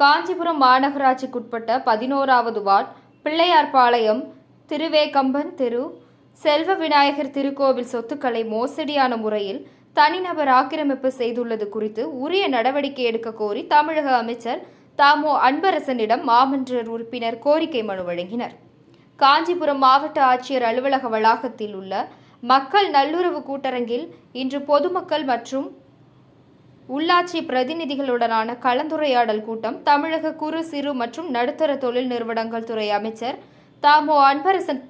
காஞ்சிபுரம் மாநகராட்சிக்குட்பட்ட பதினோராவது வார்டு பிள்ளையார்பாளையம் திருவேகம்பன் தெரு செல்வ விநாயகர் திருக்கோவில் சொத்துக்களை மோசடியான முறையில் தனிநபர் ஆக்கிரமிப்பு செய்துள்ளது குறித்து உரிய நடவடிக்கை எடுக்க கோரி தமிழக அமைச்சர் தாமோ அன்பரசனிடம் மாமன்றர் உறுப்பினர் கோரிக்கை மனு வழங்கினர். காஞ்சிபுரம் மாவட்ட ஆட்சியர் அலுவலக வளாகத்தில் உள்ள மக்கள் நல்லுறவு கூட்டரங்கில் இன்று பொதுமக்கள் மற்றும் உள்ளாட்சி பிரதிநிதிகளுடனான கலந்துரையாடல் கூட்டம் தமிழக குறு சிறு மற்றும் நடுத்தர தொழில் நிறுவனங்கள் துறை அமைச்சர் தாமோ அன்பரசன்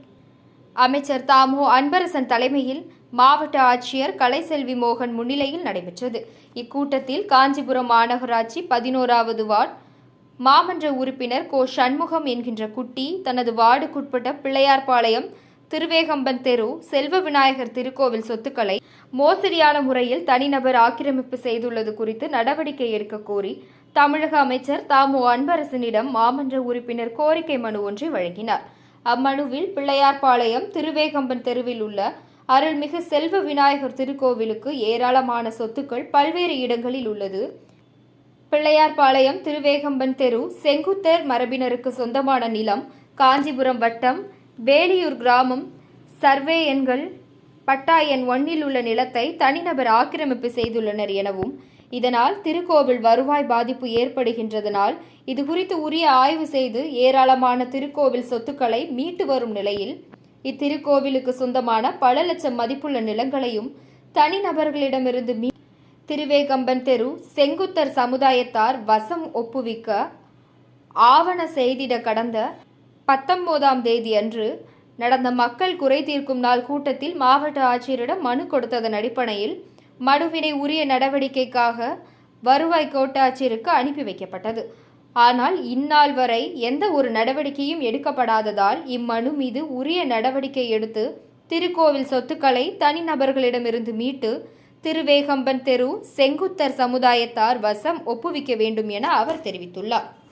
அமைச்சர் தாமோ அன்பரசன் தலைமையில் மாவட்ட ஆட்சியர் கலைசெல்வி மோகன் முன்னிலையில் நடைபெற்றது. இக்கூட்டத்தில் காஞ்சிபுரம் மாநகராட்சி பதினோராவது வார்டு மாமன்ற உறுப்பினர் கோ சண்முகம் என்கின்ற குட்டி தனது வார்டுக்குட்பட்ட பிள்ளையார்பாளையம் திருவேகம்பன் தெரு செல்வ விநாயகர் திருக்கோவில் சொத்துக்களை மோசடியான முறையில் தனிநபர் ஆக்கிரமிப்பு செய்துள்ளது குறித்து நடவடிக்கை எடுக்க கோரி தமிழக அமைச்சர் தாமு அன்பரசனிடம் மாமன்ற உறுப்பினர் கோரிக்கை மனு ஒன்றை வழங்கினார். அம்மனுவில் பிள்ளையார்பாளையம் திருவேகம்பன் தெருவில் உள்ள அருள்மிகு செல்வ விநாயகர் திருக்கோவிலுக்கு ஏராளமான சொத்துக்கள் பல்வேறு இடங்களில் உள்ளது. பிள்ளையார்பாளையம் திருவேகம்பன் தெரு செங்குத்தர் மரபினருக்கு சொந்தமான நிலம் காஞ்சிபுரம் வட்டம் வேலியூர் கிராமம் சர்வே எண்கள் பட்டா எண் ஒன்னில் உள்ள நிலத்தை தனிநபர் ஆக்கிரமிப்பு செய்துள்ளனர் எனவும் இதனால் திருக்கோவில் வருவாய் பாதிப்பு ஏற்படுகின்றதனால் இது குறித்து உரிய ஆய்வு செய்து ஏராளமான திருக்கோவில் சொத்துக்களை மீட்டு வரும் நிலையில் இத்திருக்கோவிலுக்கு சொந்தமான பல லட்சம் மதிப்புள்ள நிலங்களையும் தனிநபர்களிடமிருந்து மீ திருவேகம்பன் தெரு செங்குத்தர் சமுதாயத்தார் வசம் ஒப்புவிக்க ஆவண செய்திட கடந்த பத்தொன்பதாம் தேதி அன்று நடந்த மக்கள் குறை தீர்க்கும் நாள் கூட்டத்தில் மாவட்ட ஆட்சியரிடம் மனு கொடுத்ததன் அடிப்படையில் மனுவினை உரிய நடவடிக்கைக்காக வருவாய் கோட்டாட்சியருக்கு அனுப்பி வைக்கப்பட்டது. ஆனால் இந்நாள் வரை எந்த ஒரு நடவடிக்கையும் எடுக்கப்படாததால் இம்மனு மீது உரிய நடவடிக்கை எடுத்து திருக்கோவில் சொத்துக்களை தனிநபர்களிடமிருந்து மீட்டு திருவேகம்பன் தெரு செங்குத்தர் சமுதாயத்தார் வசம் ஒப்புவிக்க வேண்டும் என அவர் தெரிவித்துள்ளார்.